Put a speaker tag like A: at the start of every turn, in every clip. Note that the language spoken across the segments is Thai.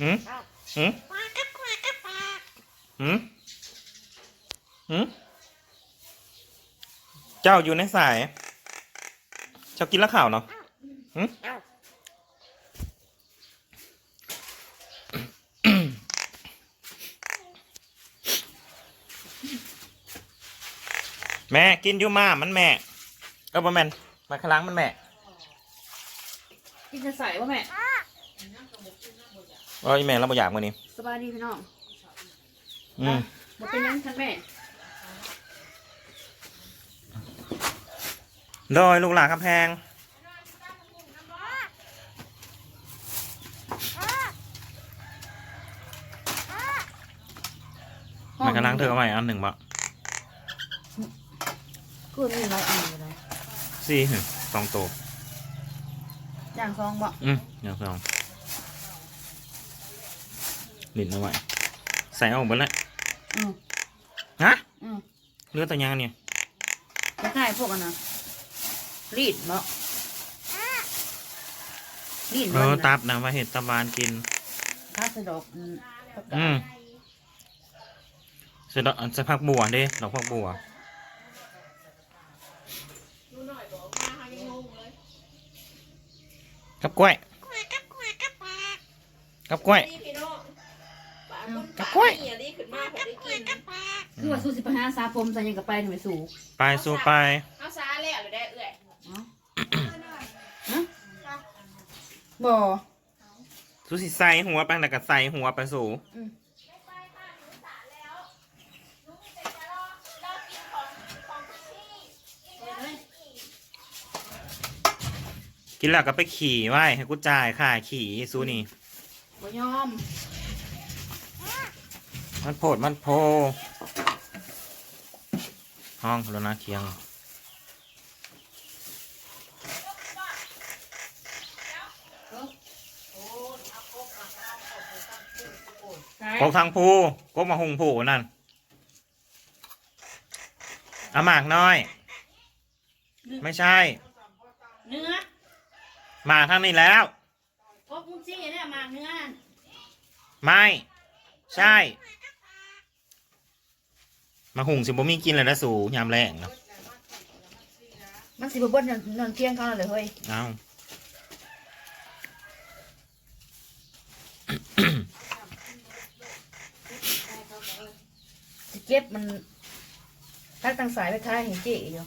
A: หืมหืมหืมหืมเจ้าอยู่ในสายเจ้ากินล้วข่าวเนาะหืมแม่กินอยู่มามันแม่เออบ่แม่นมาคลังมันแม่
B: กินจะใส่ว่าแม่
A: เอ้ยแม่เราบ่อยากมื้อนี้
B: สบายดีพี่น้อง
A: อืม
B: บ่เป็นหยังทันแม่
A: โดยลูกหลานคำแพงมันกำลังเธอเอาใหม่อันหนึ่งบ่
B: กูมีหลายอันอยู่เลย
A: สี่หึสองตัว
B: ย่างซองบ่
A: อืมอย่างสอง ลิ้นเอาไว้ใส่เอาหมดแล้ว
B: อืม
A: ฮะ
B: อืม
A: เลือดตะยางเนี่ย
B: จะขายพวกอันนะรีดบ่รีด
A: เอ
B: บ่
A: อ
B: นะ
A: ตับนะว่าเห็ดตะวานกิน
B: ถ้าสะดอกอืมประกาศ
A: อืมเสร็จแล้วจะพักบัวเด้ดอกพักบัวกับกล้วยกับกล้วย กับ
C: ป
A: กล้วย
C: นี่นี่ขึ้นมาพอได้กิน
B: คือว่าสู้สิไปหาสาผมใส่หยังกับไปทำไมสู้
A: ไปสู้ไป
C: เอาซาแล้วหรือได้เอื่อย
B: อ๋อฮะบ่
A: สู้สิใส่หัวไปแล้วก็ใส่หัวไปสู่
B: อืม
A: กินแล้วก็ไปขี่ไว้ให้กูจ่ายค่าขี่สู้นี่
B: บ่ยอม
A: มันโพดมันโพ ห้องแล้วนะเคียง
B: ใช่
A: กบทางภูกบมาหุงผูนั่นเอาหมากน้อย ไม่ใช่
B: เนื้อ
A: หมากทางนี้แล้ว
B: พบมึงซี่เนี่ยหมากเนื้อนั่น
A: ไม่ ใช่ มาหุงสิบ่มีกินเลยนะสูยามแรงเนาะ
B: มันสิบ่เบิดนอนนอนเที่ยงเขาแล้วเลยเฮ้ย
A: เอา
B: สิเก็บมันตักตั้งสายไปท้ายเห็นเจ๊อยู่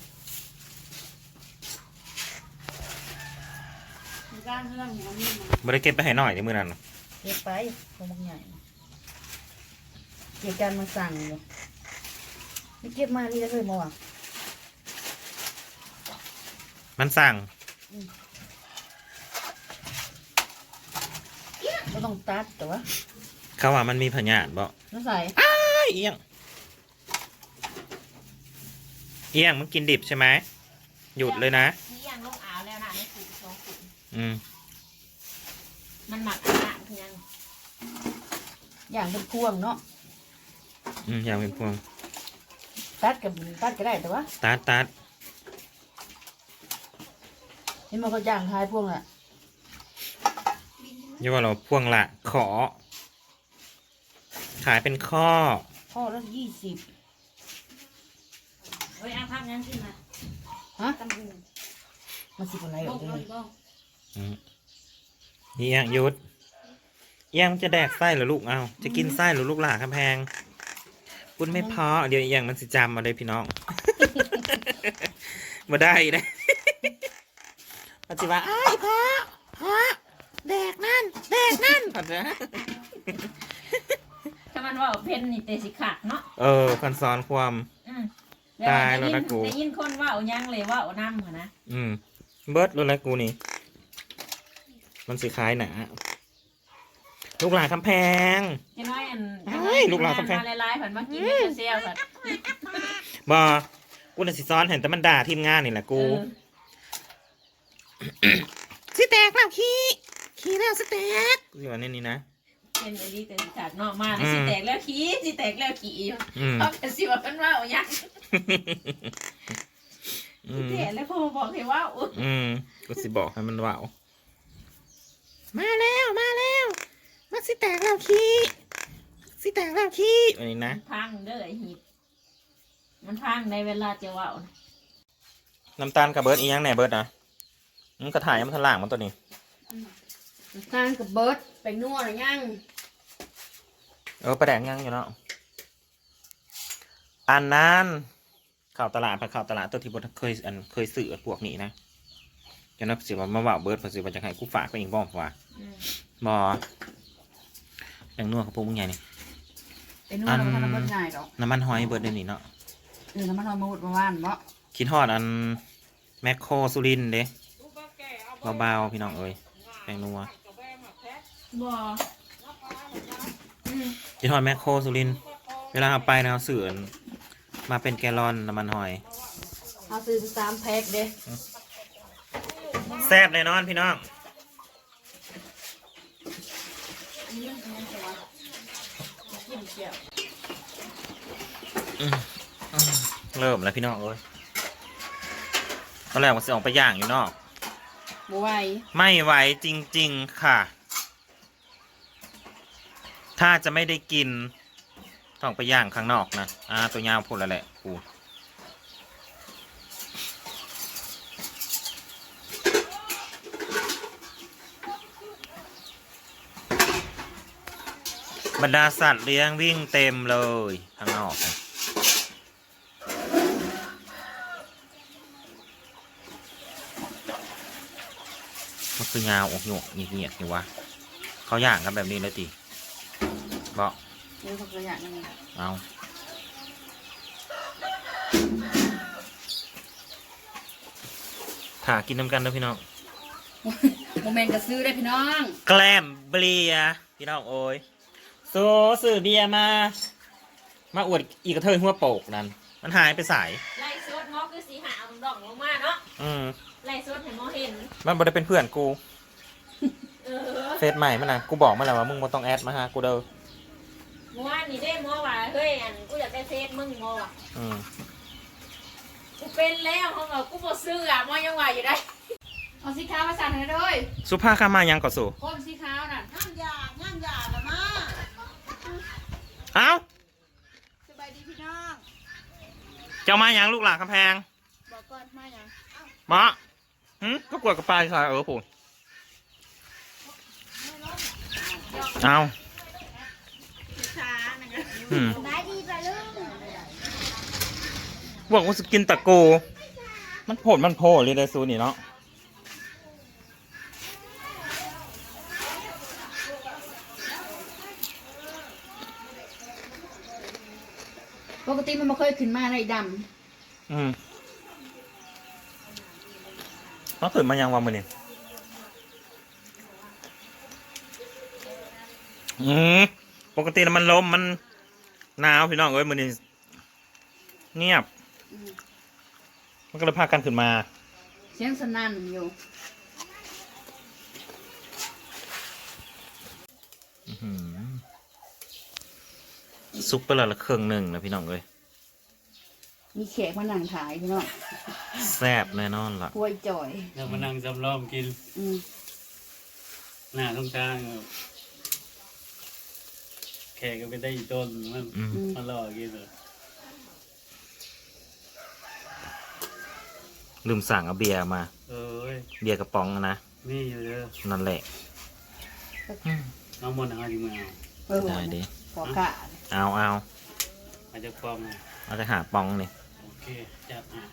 B: ร้านเรื่องของนี่มัน
A: บ่ได้เก็บไปให้หน่อยในมือนั้นน่ะ
B: เก็บไปพวกมันใหญ่เกี่ยวกันมาสั่งอยู่ ไม่เก็บมาดีเลยมั้งวะ
A: มันสั่ง
B: ไม่ต้องตัดแต่ว่า
A: เขาว่ามันมีพยาธิบ่
B: น้ำใส่
A: อ้ายเอียง เอียงมันกินดิบใช่ไหม หยุดเลยนะ
C: นี่ยังลงอ่าวแล้วนะนี่คือสองขุน
A: อืม
C: มันหมักหนักยัง
B: อย่างเป็นพวงเนาะ
A: อืม อย่างเป็นพวง
B: ตัดกับตัดก็ได้แต่ว่า
A: ตัดตัด
B: เห็นมันก็ย่างทายพวงอะ
A: อย่าว่าเราพวงละขอ ขายเป็นข้อ
B: ข้อละยี่สิบ
C: เฮ้ยเอาพักยังขึ้นมา
B: ฮะ
C: ตำบู
B: มันสิบอะไร
C: บ้
B: อ
C: อ
B: องก
C: บ้
B: เล
C: อง
B: ย
C: บ้อง
A: อืมเอียงหยุดเอียงจะแดกไส้เหรือลูกเอาจะกินไส้เหรือลูกหลาคำแพง ปุ้นไม่พอ เดี๋ยวเอียงมันสิจำมาเลยพี่น้อง มาได้นะปัจจุบันอ้ายพ่อพ่อแดกนั่นแดกนั่นปัจจุบัน
C: ถ้ามันว่าเพนนี่เตสิขาดเนาะ
A: เออคันซ้อนความ
C: อืม
A: ตายแล้วนะกู
C: ได้ยินคนว่าเอายังเลยว่าเอาน้ำเหรอนะ
A: อืม เบิร์ดรู้แล้วกูนี่ มันสิคล้ายหนา ลูกหลานคำแพง
C: เจะน้อยอัน
A: เฮ้ยลูกหลานกำแพง
C: มาลายๆผันมากินเป็นเซียวผัน
A: บอกูน่ะสิซ้อนเห็นแต่มันด่าทีมงานนี่แหละกู
C: เออ
A: สิแตกแล้วขี้ขี้แล้วสิแตกสิวันนี้นี่นะ
C: เป็นไอ้นี่เตสิขาดเนอกมา
A: อืม
C: สิแตกแล้วขี้สิแตกแล้วขี้อยู่
A: อืม
C: เขาเป็นสิว่าเป็นว่าเอายัง
A: อืม
C: เห็นแล้วพอบอกให้ว่าอุ๊ย
A: อืมกูสิบอกให้มันว่าวมาแล้วมาแล้วมา สิสิแตกแล้วขี้สิแตกแล้วขี้อันนี้นะ
C: มันพังเด้อไอ้หีบมันพังในเวลาจะเว่านะ
A: น้ำตาลกับเบิร์ดอีกยังแหน่เบิร์ดนะมันกระถ่ายมันทะล่างมันตัวนี้
B: สร้างกับเบิร์ดไปนวดหรือยัง
A: เออประแดงยังอยู่เนาะอันนั้นข่าวตลาดไปข่าวตลาดตัวที่บทเคยอันเคยสื่อพวกนี้นะจะนับสิว่ามาว่าเบิร์ดภาษีว่าจะให้กูฝากไปอีกบ้องว่า
C: อืม
A: บอ แบ่งนัวกับพวกมึงไงนี่
B: ไปนวดแล้วมันทำเบิร์ดง่ายดอก
A: น้ำมันหอยเบิร์ดเดี๋ยวนี้เนาะ
B: เออแล้วมันเอามาอุดมาว่านบ่
A: คิดฮอดอันแมคโครสุรินทร์เด้เบาๆพี่น้องเอ้ยแบ่งนัว
C: บ่อืม
A: คิดฮอดแมคโครสุรินทร์เวลาเอาไปนะเอาเสือนมาเป็นแกลลอนน้ำมันหอย
B: เอาซื้อสามแพ็คเด้
A: แซ่บแน่นอนพี่น้อง
C: กิน เกี่ยว
A: เริ่มแล้วพี่น้องเอ้ยตอนแรกว่าจะออกไปย่างอยู่นอก
B: บ่ไหว
A: ไม่ไหวจริง ๆค่ะ ถ้าจะไม่ได้กิน ต้องไปย่างข้างนอกนะ อ่า ตัวยาวพูดแล้วแหละกู บรรดาสัตว์เลี้ยงวิ่งเต็มเลยข้างนอกนะมันคือยาวอกหยวกเงียบๆนี่วะเขาย่างกันแบบนี้เลยติบอก
B: เดี๋ยวเขาตัวอย่างนึง
A: เอาถากินน้ำกันเด้อพี่น้อง
B: โมเมนต์ก็ซื้อได้พี่น้อง
A: แกล้มเบียร์พี่น้องโอ้ย โซสื่อเบียร์มา มาอวดอีกกระเทยหัวโปกนั่น มันหายไปสาย
C: ไล่ซดหมอคือสีหาเอาดอกลงมาเนาะ
A: อืม
C: ไล่ซดให้หมอเห็น
A: มันบ่ได้เป็นเพื่อนกู
C: เออ
A: เฟซใหม่มันนะกูบอกมันแล้วว่ามึงบ่ต้องแอดมาหากูเด้อ
C: เมื่อวานนี่ได้หมอว่าเฮ้ยอันกูอยากได้เฟซมึงหมอว่ะ
A: อืม
C: กูเป็นแล้วเขาบอกกูบ่ซื้ออะหมอยังว่าอยู่ได้
B: เอาสีขาวมาสั่นให้ด้วย
A: สุภาพข้ามายังก่อสู่
B: คนสีขาวน่ะ
D: งามยาง่ามยาละมา
A: เอ้า
D: สบายดีพี่น้อง
A: เจ้ามายังลูกหลานคำแพง
D: บอกก่อนมาอย่าง
A: มาหึก็กวดกับปลาค่ะเออผมเอา
D: ช้านะคะ
A: อืม
D: สบายดีไปลูก
A: บอกว่าสกินตะโก มันโผล่มันโผล่เลยได้ซูนี่เนาะ
B: กติมันไม่เคยขึ้นมาในด
A: อืมต้องตื่นมายังวันมือนี่อืมปกติน่ะมันลมมันหนาวพี่น้องเอ้ยมือนี่เงียบำ
B: อืม
A: มันก็เลยพากันขึ้นมา
B: เสียงสนั่นอยู่
A: อื้อหือ ซุปไปและละเครื่องหนึ่งนะพี่น้องเอ้ย
B: มีแขกมานั่งถ่ายพี่น้อง
A: แซ่บแน่นอนล่ะ
B: กล้วยจ่อย
E: แล้วมานั่งจำลองกิน
B: อืม
E: หน้าต้องกลางครับแขกก็ไปได้อีต้นมัน
A: อืม
B: อืม
E: มาล่อกินเลย
A: ลืมสั่งเอาเบียร์มา
E: เอ้ย
A: เบียร์กระป๋องอะนะ
E: นี่อยู่เด้อ
A: นั่นแหละ
E: น้องมนต์หาดีมาเอา
B: เออ
A: ได้ดิ
B: ขอกะ
A: เอาเอา
E: อาจจะปลอมนะ
A: เอาจะหาปองนี่
E: โอเคจับอะ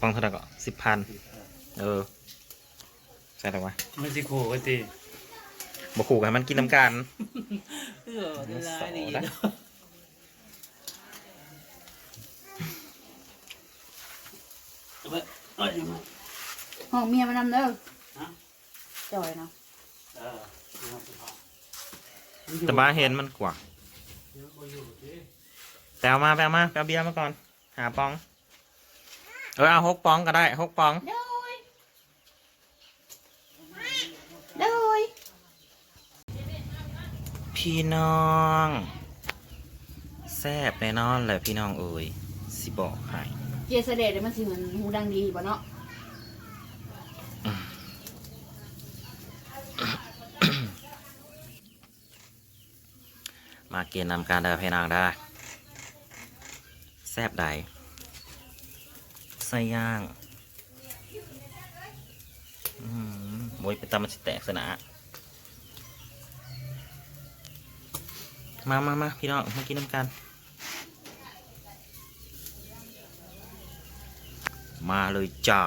A: ปองเท่าไหร่ก็สิบพันเออใช่หรอวะ
E: มันสิโขกันตี
A: บอกขู่กันมันกินน้ำกัน
E: เออได้ร้ายดี
A: โสดนะ
E: เนาะเอาไปเอาไปมา
B: ห้องเมียมานำเด้อ
E: ฮะ
B: จ่อยเนาะ
E: เออเอาไปเอา
A: แต่บ้าเห็นมันกว่า
E: เดี๋ยวบ่อยู่ดิ
A: แปลมาแปลมาแปลเบียร์มาก่อน หาปอง เออเอาหกปองก็ได้หกปอง
B: โดยโดย
A: พี่น้องแซ่บแน่นอนเลยพี่น้องเอ๋ยสิบอกให้
B: เจสเดตเดี๋ยวมันสิเหมือนหูดังดีป่ะเนาะ
A: กินนำการเดินพี่น้องได้อแซ่บใดไส้ย่างมโวยไปตามมันสิแตกสนะมามามาพี่น้องมากินน้ำกัน มาเลยจ้า